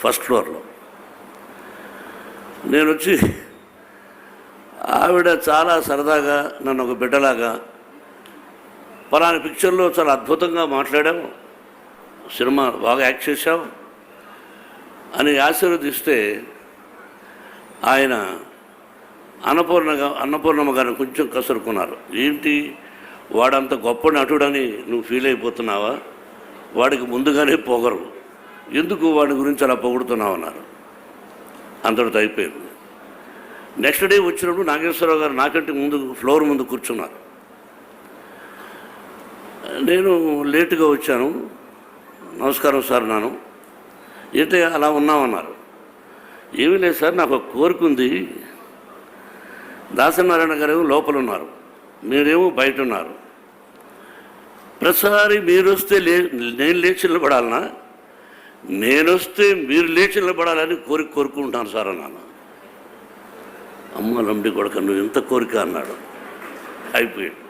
First ఫ్లోర్లో. నేను వచ్చి ఆవిడ చాలా సరదాగా నన్ను ఒక బిడ్డలాగా పలానా పిక్చర్లో చాలా అద్భుతంగా మాట్లాడావు సినిమా బాగా యాక్ట్ చేశావు అని ఆశీర్వదిస్తే ఆయన అన్నపూర్ణ అన్నపూర్ణమ్మ గారిని కొంచెం కసురుకున్నారు. ఏంటి? వాడంత గొప్ప నటుడని నువ్వు ఫీల్ అయిపోతున్నావా? వాడికి ముందుగానే పొగరు. ఎందుకు వాడి గురించి అలా పొగుడుతున్నావు అన్నారు. అంతటితో అయిపోయింది. నెక్స్ట్ డే వచ్చినప్పుడు నాగేశ్వరరావు గారు నాకంటే ముందు ఫ్లోర్ ముందు కూర్చున్నారు. నేను లేటుగా వచ్చాను. నమస్కారం సార్ నాను. ఏంటి అలా ఉన్నామన్నారు ఏమీ లేదు సార్ నాకు ఒక కోరిక ఉంది. దాసనారాయణ గారు ఏమో లోపల ఉన్నారు. మీరేమో బయట ఉన్నారు. ప్రతిసారి మీరు వస్తే లే నేను లేచి నిలబడాలనా? నేనొస్తే మీరు లేచి నిలబడాలని కోరిక కోరుకుంటాను సార్ అన్నాను. అమ్మ లంబి కొడుక నువ్వు ఎంత కోరిక అన్నాడు. అయిపోయాడు